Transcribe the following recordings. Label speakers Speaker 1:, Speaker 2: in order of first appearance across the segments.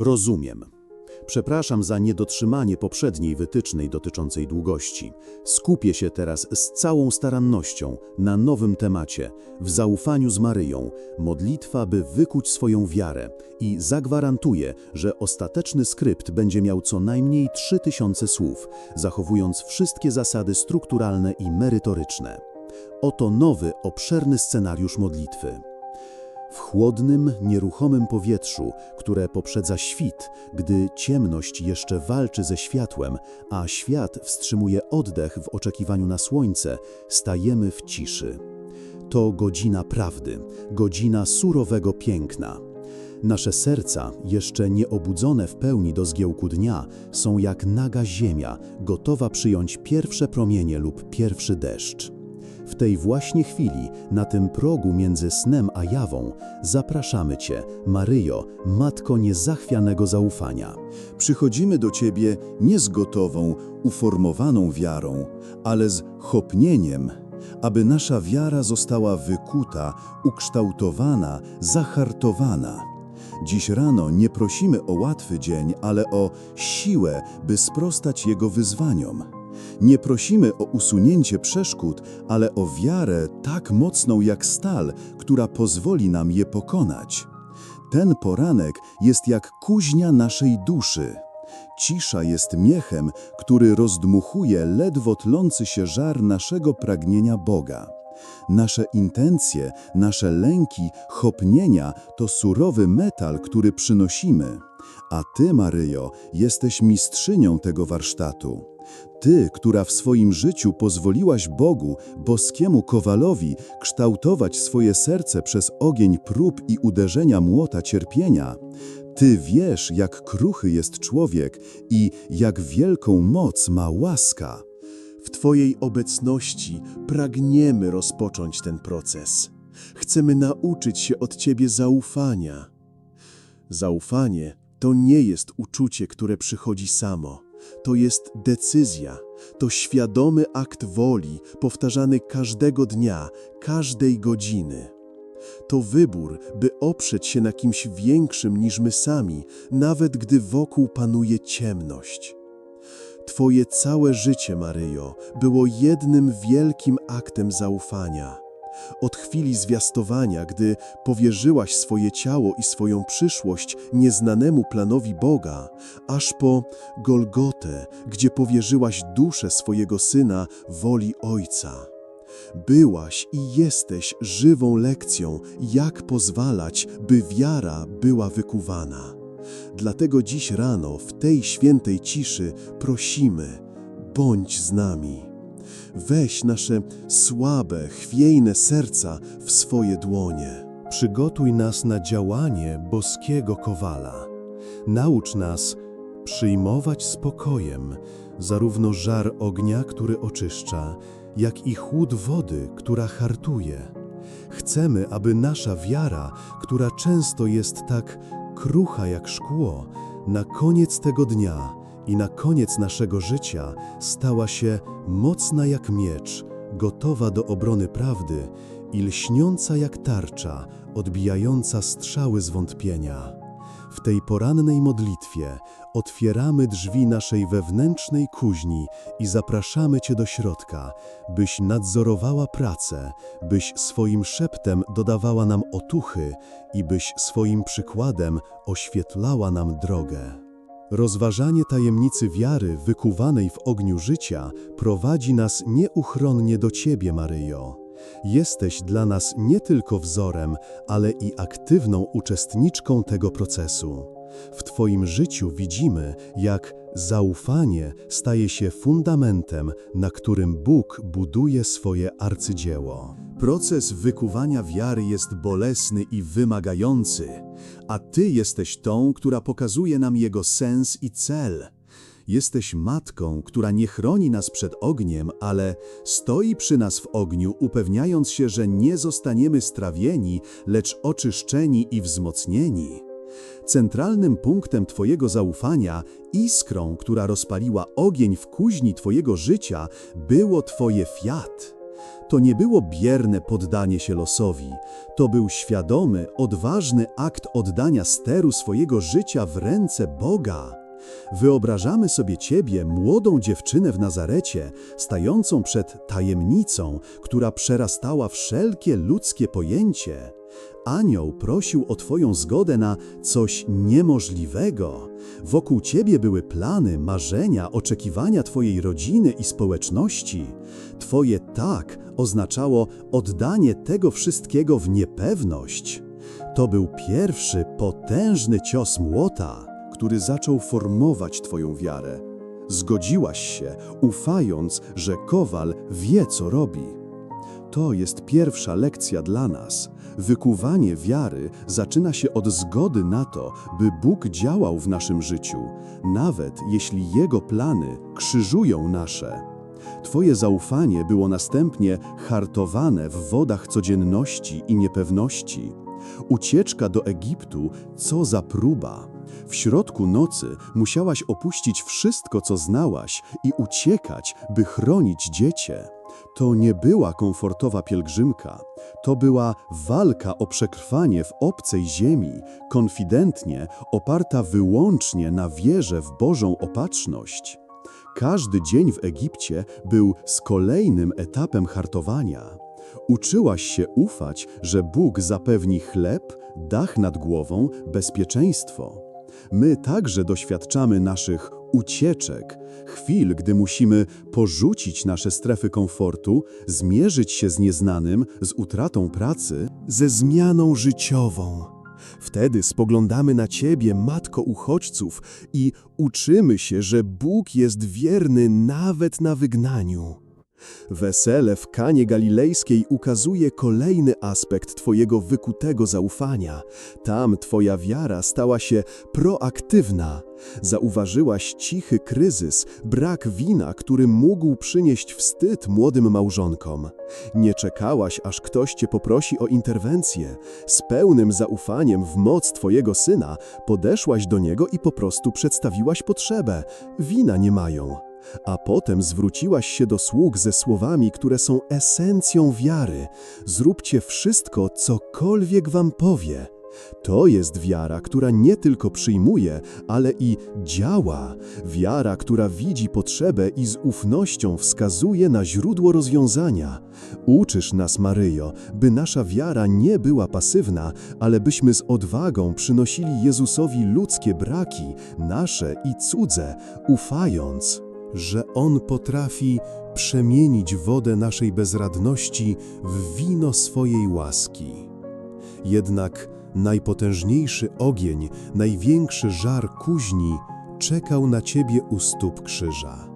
Speaker 1: Rozumiem. Przepraszam za niedotrzymanie poprzedniej wytycznej dotyczącej długości. Skupię się teraz z całą starannością na nowym temacie, w zaufaniu z Maryją, modlitwa, by wykuć swoją wiarę i zagwarantuję, że ostateczny skrypt będzie miał co najmniej 3000 słów, zachowując wszystkie zasady strukturalne i merytoryczne. Oto nowy, obszerny scenariusz modlitwy. W chłodnym, nieruchomym powietrzu, które poprzedza świt, gdy ciemność jeszcze walczy ze światłem, a świat wstrzymuje oddech w oczekiwaniu na słońce, stajemy w ciszy. To godzina prawdy, godzina surowego piękna. Nasze serca, jeszcze nieobudzone w pełni do zgiełku dnia, są jak naga ziemia, gotowa przyjąć pierwsze promienie lub pierwszy deszcz. W tej właśnie chwili, na tym progu między snem a jawą, zapraszamy Cię, Maryjo, Matko niezachwianego zaufania.
Speaker 2: Przychodzimy do Ciebie nie z gotową, uformowaną wiarą, ale z chopnieniem, aby nasza wiara została wykuta, ukształtowana, zahartowana. Dziś rano nie prosimy o łatwy dzień, ale o siłę, by sprostać Jego wyzwaniom. Nie prosimy o usunięcie przeszkód, ale o wiarę tak mocną jak stal, która pozwoli nam je pokonać. Ten poranek jest jak kuźnia naszej duszy. Cisza jest miechem, który rozdmuchuje ledwo tlący się żar naszego pragnienia Boga. Nasze intencje, nasze lęki, chopnienia to surowy metal, który przynosimy. A Ty, Maryjo, jesteś mistrzynią tego warsztatu. Ty, która w swoim życiu pozwoliłaś Bogu, boskiemu kowalowi, kształtować swoje serce przez ogień prób i uderzenia młota cierpienia, Ty wiesz, jak kruchy jest człowiek i jak wielką moc ma łaska.
Speaker 3: W Twojej obecności pragniemy rozpocząć ten proces. Chcemy nauczyć się od Ciebie zaufania. Zaufanie to nie jest uczucie, które przychodzi samo. To jest decyzja, to świadomy akt woli, powtarzany każdego dnia, każdej godziny. To wybór, by oprzeć się na kimś większym niż my sami, nawet gdy wokół panuje ciemność. Twoje całe życie, Maryjo, było jednym wielkim aktem zaufania. Od chwili zwiastowania, gdy powierzyłaś swoje ciało i swoją przyszłość nieznanemu planowi Boga, aż po Golgotę, gdzie powierzyłaś duszę swojego syna woli Ojca. Byłaś i jesteś żywą lekcją, jak pozwalać, by wiara była wykuwana. Dlatego dziś rano, w tej świętej ciszy, prosimy: bądź z nami. Weź nasze słabe, chwiejne serca w swoje dłonie.
Speaker 1: Przygotuj nas na działanie boskiego kowala. Naucz nas przyjmować spokojem zarówno żar ognia, który oczyszcza, jak i chłód wody, która hartuje. Chcemy, aby nasza wiara, która często jest tak krucha jak szkło, na koniec tego dnia i na koniec naszego życia stała się mocna jak miecz, gotowa do obrony prawdy i lśniąca jak tarcza, odbijająca strzały zwątpienia. W tej porannej modlitwie otwieramy drzwi naszej wewnętrznej kuźni i zapraszamy Cię do środka, byś nadzorowała pracę, byś swoim szeptem dodawała nam otuchy i byś swoim przykładem oświetlała nam drogę. Rozważanie tajemnicy wiary wykuwanej w ogniu życia prowadzi nas nieuchronnie do Ciebie, Maryjo. Jesteś dla nas nie tylko wzorem, ale i aktywną uczestniczką tego procesu. W Twoim życiu widzimy, jak zaufanie staje się fundamentem, na którym Bóg buduje swoje arcydzieło.
Speaker 2: Proces wykuwania wiary jest bolesny i wymagający, a Ty jesteś tą, która pokazuje nam jego sens i cel. Jesteś matką, która nie chroni nas przed ogniem, ale stoi przy nas w ogniu, upewniając się, że nie zostaniemy strawieni, lecz oczyszczeni i wzmocnieni. Centralnym punktem Twojego zaufania, iskrą, która rozpaliła ogień w kuźni Twojego życia, było Twoje fiat. To nie było bierne poddanie się losowi, to był świadomy, odważny akt oddania steru swojego życia w ręce Boga. Wyobrażamy sobie Ciebie, młodą dziewczynę w Nazarecie, stającą przed tajemnicą, która przerastała wszelkie ludzkie pojęcie. Anioł prosił o Twoją zgodę na coś niemożliwego. Wokół Ciebie były plany, marzenia, oczekiwania Twojej rodziny i społeczności. Twoje tak oznaczało oddanie tego wszystkiego w niepewność. To był pierwszy, potężny cios młota który zaczął formować Twoją wiarę. Zgodziłaś się, ufając, że kowal wie, co robi. To jest pierwsza lekcja dla nas. Wykuwanie wiary zaczyna się od zgody na to, by Bóg działał w naszym życiu, nawet jeśli Jego plany krzyżują nasze. Twoje zaufanie było następnie hartowane w wodach codzienności i niepewności. Ucieczka do Egiptu, co za próba. W środku nocy musiałaś opuścić wszystko, co znałaś i uciekać, by chronić dziecię. To nie była komfortowa pielgrzymka, to była walka o przetrwanie w obcej ziemi, konfidentnie oparta wyłącznie na wierze w Bożą opatrzność. Każdy dzień w Egipcie był z kolejnym etapem hartowania. Uczyłaś się ufać, że Bóg zapewni chleb, dach nad głową, bezpieczeństwo. My także doświadczamy naszych ucieczek, chwil, gdy musimy porzucić nasze strefy komfortu, zmierzyć się z nieznanym, z utratą pracy,
Speaker 3: Ze zmianą życiową. Wtedy spoglądamy na Ciebie, Matko Uchodźców, i uczymy się, że Bóg jest wierny nawet na wygnaniu. Wesele w Kanie Galilejskiej ukazuje kolejny aspekt Twojego wykutego zaufania. Tam Twoja wiara stała się proaktywna. Zauważyłaś cichy kryzys, brak wina, który mógł przynieść wstyd młodym małżonkom. Nie czekałaś, aż ktoś Cię poprosi o interwencję. Z pełnym zaufaniem w moc Twojego syna podeszłaś do niego i po prostu przedstawiłaś potrzebę. Wina nie mają. A potem zwróciłaś się do sług ze słowami, które są esencją wiary. Zróbcie wszystko, cokolwiek wam powie. To jest wiara, która nie tylko przyjmuje, ale i działa. Wiara, która widzi potrzebę i z ufnością wskazuje na źródło rozwiązania. Uczysz nas, Maryjo, by nasza wiara nie była pasywna, ale byśmy z odwagą przynosili Jezusowi ludzkie braki, nasze i cudze, ufając
Speaker 1: że On potrafi przemienić wodę naszej bezradności w wino swojej łaski. Jednak najpotężniejszy ogień, największy żar kuźni czekał na Ciebie u stóp krzyża.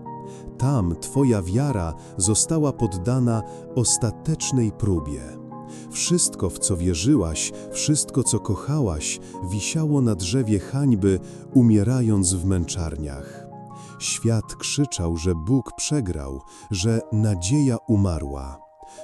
Speaker 1: Tam Twoja wiara została poddana ostatecznej próbie. Wszystko, w co wierzyłaś, wszystko, co kochałaś, wisiało na drzewie hańby, umierając w męczarniach. Świat krzyczał, że Bóg przegrał, że nadzieja umarła.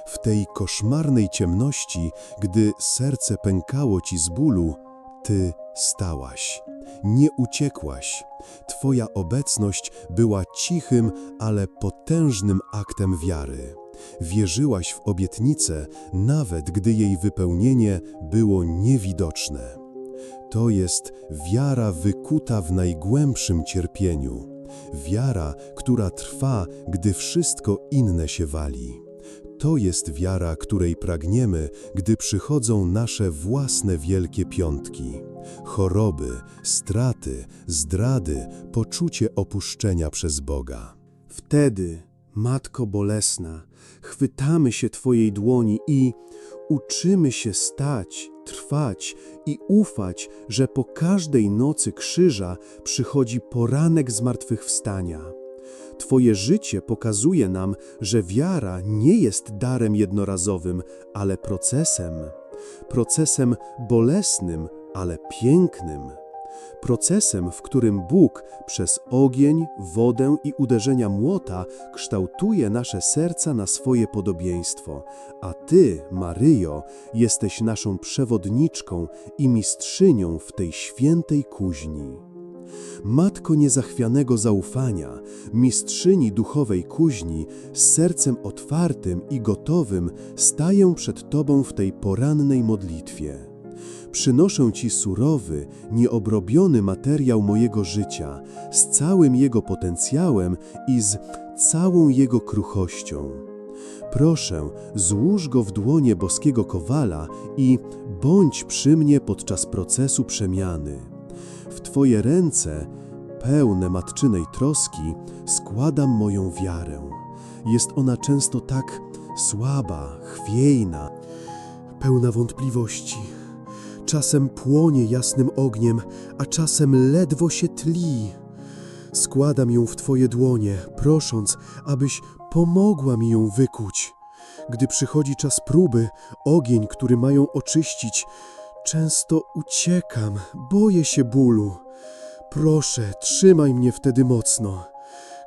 Speaker 1: W tej koszmarnej ciemności, gdy serce pękało ci z bólu, ty stałaś. Nie uciekłaś. Twoja obecność była cichym, ale potężnym aktem wiary. Wierzyłaś w obietnicę, nawet gdy jej wypełnienie było niewidoczne. To jest wiara wykuta w najgłębszym cierpieniu. Wiara, która trwa, gdy wszystko inne się wali. To jest wiara, której pragniemy, gdy przychodzą nasze własne wielkie piątki. Choroby, straty, zdrady, poczucie opuszczenia przez Boga.
Speaker 3: Wtedy, Matko Bolesna, chwytamy się Twojej dłoni i uczymy się stać, trwać i ufać, że po każdej nocy krzyża przychodzi poranek zmartwychwstania. Twoje życie pokazuje nam, że wiara nie jest darem jednorazowym, ale procesem. Procesem bolesnym, ale pięknym. Procesem, w którym Bóg przez ogień, wodę i uderzenia młota kształtuje nasze serca na swoje podobieństwo, a Ty, Maryjo, jesteś naszą przewodniczką i mistrzynią w tej świętej kuźni.
Speaker 1: Matko niezachwianego zaufania, mistrzyni duchowej kuźni, z sercem otwartym i gotowym staję przed Tobą w tej porannej modlitwie. Przynoszę Ci surowy, nieobrobiony materiał mojego życia, z całym jego potencjałem i z całą jego kruchością. Proszę, złóż go w dłonie boskiego kowala i bądź przy mnie podczas procesu przemiany. W Twoje ręce, pełne matczynej troski, składam moją wiarę. Jest ona często tak słaba, chwiejna, pełna wątpliwości. Czasem płonie jasnym ogniem, a czasem ledwo się tli. Składam ją w Twoje dłonie, prosząc, abyś pomogła mi ją wykuć. Gdy przychodzi czas próby, ogień, który mają oczyścić, często uciekam, boję się bólu. Proszę, trzymaj mnie wtedy mocno.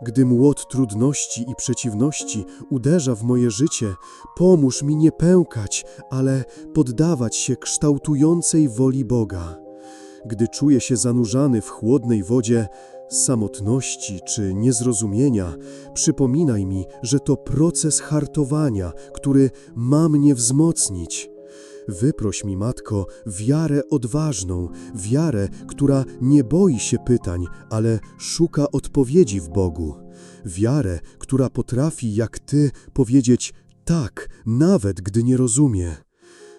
Speaker 1: Gdy młot trudności i przeciwności uderza w moje życie, pomóż mi nie pękać, ale poddawać się kształtującej woli Boga. Gdy czuję się zanurzany w chłodnej wodzie samotności czy niezrozumienia, przypominaj mi, że to proces hartowania, który ma mnie wzmocnić. Wyproś mi, matko, wiarę odważną, wiarę, która nie boi się pytań, ale szuka odpowiedzi w Bogu. Wiarę, która potrafi, jak ty, powiedzieć tak, nawet gdy nie rozumie.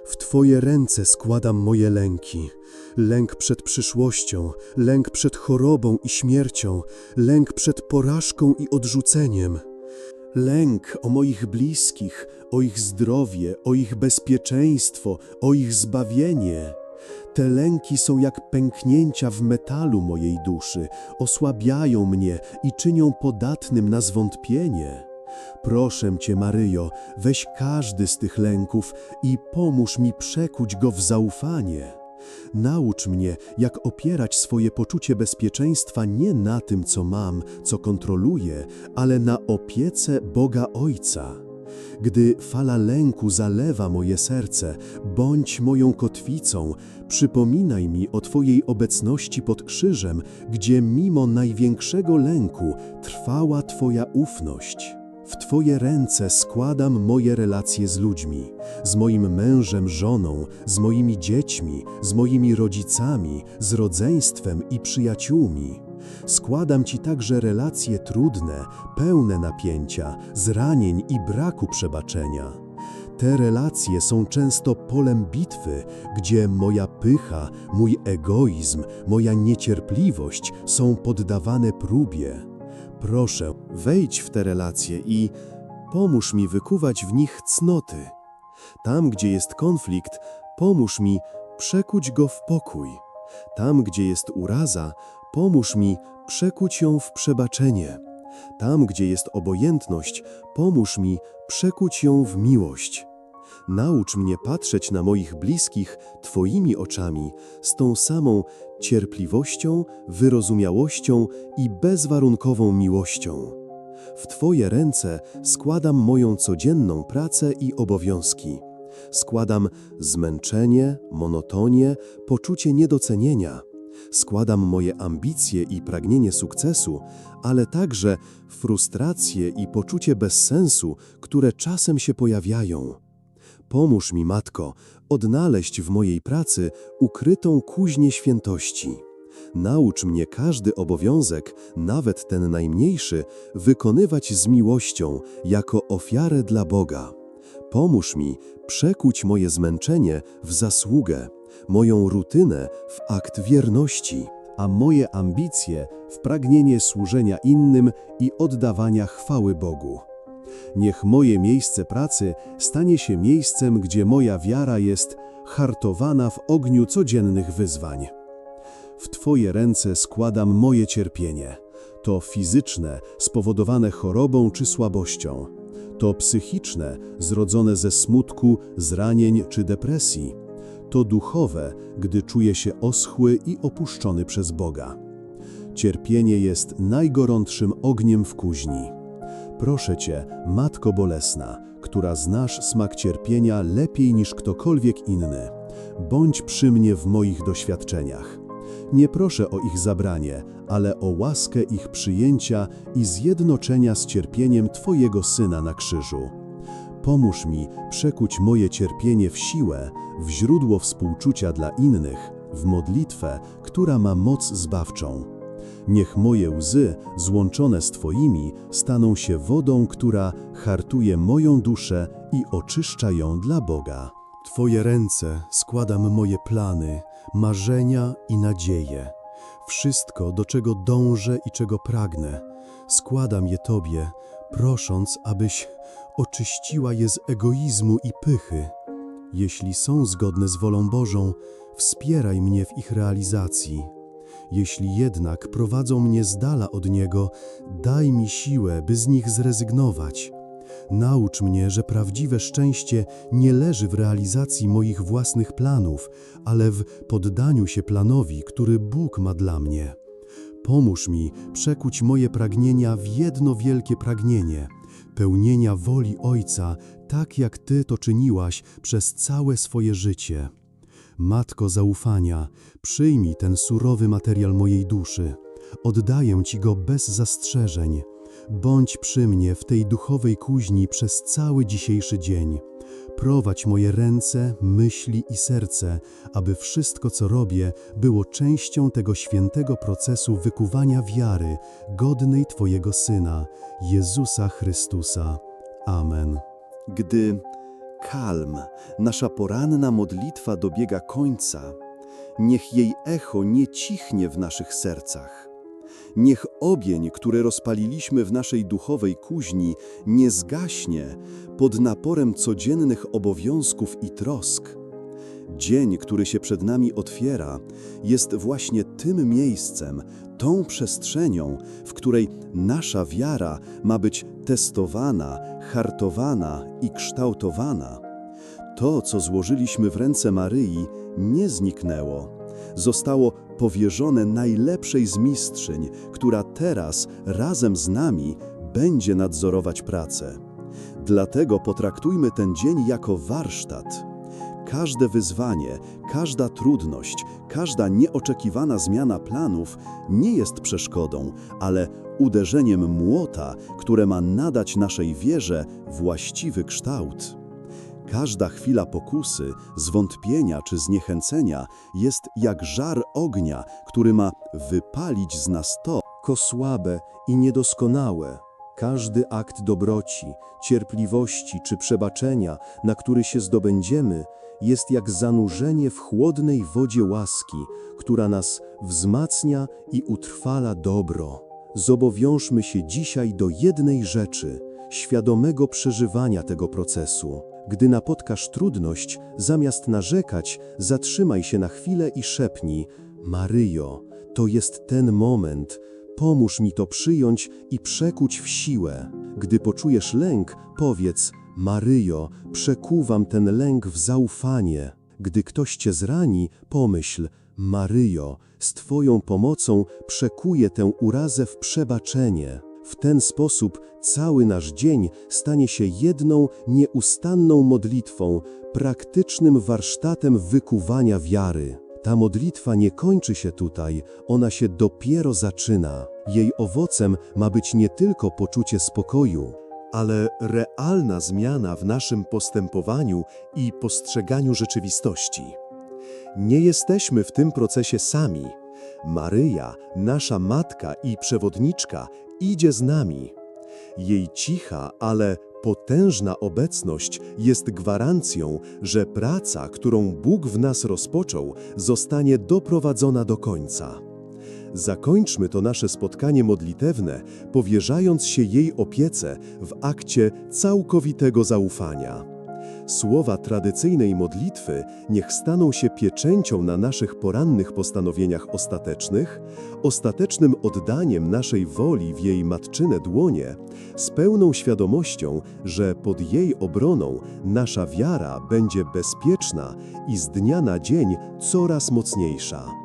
Speaker 1: W Twoje ręce składam moje lęki. Lęk przed przyszłością, lęk przed chorobą i śmiercią, lęk przed porażką i odrzuceniem. Lęk o moich bliskich, o ich zdrowie, o ich bezpieczeństwo, o ich zbawienie. Te lęki są jak pęknięcia w metalu mojej duszy, osłabiają mnie i czynią podatnym na zwątpienie. Proszę Cię, Maryjo, weź każdy z tych lęków i pomóż mi przekuć go w zaufanie. Naucz mnie, jak opierać swoje poczucie bezpieczeństwa nie na tym, co mam, co kontroluję, ale na opiece Boga Ojca. Gdy fala lęku zalewa moje serce, bądź moją kotwicą, przypominaj mi o Twojej obecności pod krzyżem, gdzie mimo największego lęku trwała Twoja ufność. W Twoje ręce składam moje relacje z ludźmi, z moim mężem, żoną, z moimi dziećmi, z moimi rodzicami, z rodzeństwem i przyjaciółmi. Składam Ci także relacje trudne, pełne napięcia, zranień i braku przebaczenia. Te relacje są często polem bitwy, gdzie moja pycha, mój egoizm, moja niecierpliwość są poddawane próbie. Proszę, wejdź w te relacje i pomóż mi wykuwać w nich cnoty. Tam, gdzie jest konflikt, pomóż mi przekuć go w pokój. Tam, gdzie jest uraza, pomóż mi przekuć ją w przebaczenie. Tam, gdzie jest obojętność, pomóż mi przekuć ją w miłość. Naucz mnie patrzeć na moich bliskich Twoimi oczami z tą samą cierpliwością, wyrozumiałością i bezwarunkową miłością. W Twoje ręce składam moją codzienną pracę i obowiązki. Składam zmęczenie, monotonię, poczucie niedocenienia. Składam moje ambicje i pragnienie sukcesu, ale także frustracje i poczucie bezsensu, które czasem się pojawiają. Pomóż mi, Matko, odnaleźć w mojej pracy ukrytą kuźnię świętości. Naucz mnie każdy obowiązek, nawet ten najmniejszy, wykonywać z miłością, jako ofiarę dla Boga. Pomóż mi przekuć moje zmęczenie w zasługę, moją rutynę w akt wierności, a moje ambicje w pragnienie służenia innym i oddawania chwały Bogu. Niech moje miejsce pracy stanie się miejscem, gdzie moja wiara jest hartowana w ogniu codziennych wyzwań. W Twoje ręce składam moje cierpienie. To fizyczne, spowodowane chorobą czy słabością. To psychiczne, zrodzone ze smutku, zranień czy depresji. To duchowe, gdy czuję się oschły i opuszczony przez Boga. Cierpienie jest najgorątszym ogniem w kuźni. Proszę Cię, Matko Bolesna, która znasz smak cierpienia lepiej niż ktokolwiek inny, bądź przy mnie w moich doświadczeniach. Nie proszę o ich zabranie, ale o łaskę ich przyjęcia i zjednoczenia z cierpieniem Twojego Syna na krzyżu. Pomóż mi przekuć moje cierpienie w siłę, w źródło współczucia dla innych, w modlitwę, która ma moc zbawczą. Niech moje łzy, złączone z Twoimi, staną się wodą, która hartuje moją duszę i oczyszcza ją dla Boga. Twoje ręce składam moje plany, marzenia i nadzieje. Wszystko, do czego dążę i czego pragnę, składam je Tobie, prosząc, abyś oczyściła je z egoizmu i pychy. Jeśli są zgodne z wolą Bożą, wspieraj mnie w ich realizacji. Jeśli jednak prowadzą mnie z dala od Niego, daj mi siłę, by z nich zrezygnować. Naucz mnie, że prawdziwe szczęście nie leży w realizacji moich własnych planów, ale w poddaniu się planowi, który Bóg ma dla mnie. Pomóż mi przekuć moje pragnienia w jedno wielkie pragnienie pełnienia woli Ojca, tak jak Ty to czyniłaś przez całe swoje życie. Matko zaufania, przyjmij ten surowy materiał mojej duszy. Oddaję Ci go bez zastrzeżeń. Bądź przy mnie w tej duchowej kuźni przez cały dzisiejszy dzień. Prowadź moje ręce, myśli i serce, aby wszystko, co robię, było częścią tego świętego procesu wykuwania wiary, godnej Twojego Syna, Jezusa Chrystusa. Amen.
Speaker 2: Gdy kalm, nasza poranna modlitwa dobiega końca, niech jej echo nie cichnie w naszych sercach. Niech ogień, który rozpaliliśmy w naszej duchowej kuźni, nie zgaśnie pod naporem codziennych obowiązków i trosk. Dzień, który się przed nami otwiera, jest właśnie tym miejscem, tą przestrzenią, w której nasza wiara ma być testowana, hartowana i kształtowana. To, co złożyliśmy w ręce Maryi, nie zniknęło. Zostało powierzone najlepszej z mistrzyń, która teraz razem z nami będzie nadzorować pracę. Dlatego potraktujmy ten dzień jako warsztat. Każde wyzwanie, każda trudność, każda nieoczekiwana zmiana planów nie jest przeszkodą, ale uderzeniem młota, które ma nadać naszej wierze właściwy kształt. Każda chwila pokusy, zwątpienia czy zniechęcenia jest jak żar ognia, który ma wypalić z nas to,
Speaker 1: Ko słabe i niedoskonałe. Każdy akt dobroci, cierpliwości czy przebaczenia, na który się zdobędziemy, jest jak zanurzenie w chłodnej wodzie łaski, która nas wzmacnia i utrwala dobro. Zobowiążmy się dzisiaj do jednej rzeczy świadomego przeżywania tego procesu. Gdy napotkasz trudność, zamiast narzekać, zatrzymaj się na chwilę i szepnij: Maryjo, to jest ten moment, pomóż mi to przyjąć i przekuć w siłę. Gdy poczujesz lęk, powiedz: Maryjo, przekuwam ten lęk w zaufanie. Gdy ktoś cię zrani, pomyśl: Maryjo, z Twoją pomocą przekuję tę urazę w przebaczenie. W ten sposób cały nasz dzień stanie się jedną nieustanną modlitwą, praktycznym warsztatem wykuwania wiary. Ta modlitwa nie kończy się tutaj, ona się dopiero zaczyna. Jej owocem ma być nie tylko poczucie spokoju, ale realna zmiana w naszym postępowaniu i postrzeganiu rzeczywistości. Nie jesteśmy w tym procesie sami. Maryja, nasza matka i przewodniczka, idzie z nami. Jej cicha, ale potężna obecność jest gwarancją, że praca, którą Bóg w nas rozpoczął, zostanie doprowadzona do końca. Zakończmy to nasze spotkanie modlitewne, powierzając się jej opiece w akcie całkowitego zaufania. Słowa tradycyjnej modlitwy niech staną się pieczęcią na naszych porannych postanowieniach ostatecznych, ostatecznym oddaniem naszej woli w jej matczyne dłonie, z pełną świadomością, że pod jej obroną nasza wiara będzie bezpieczna i z dnia na dzień coraz mocniejsza.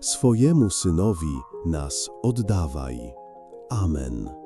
Speaker 1: swojemu Synowi nas oddawaj. Amen.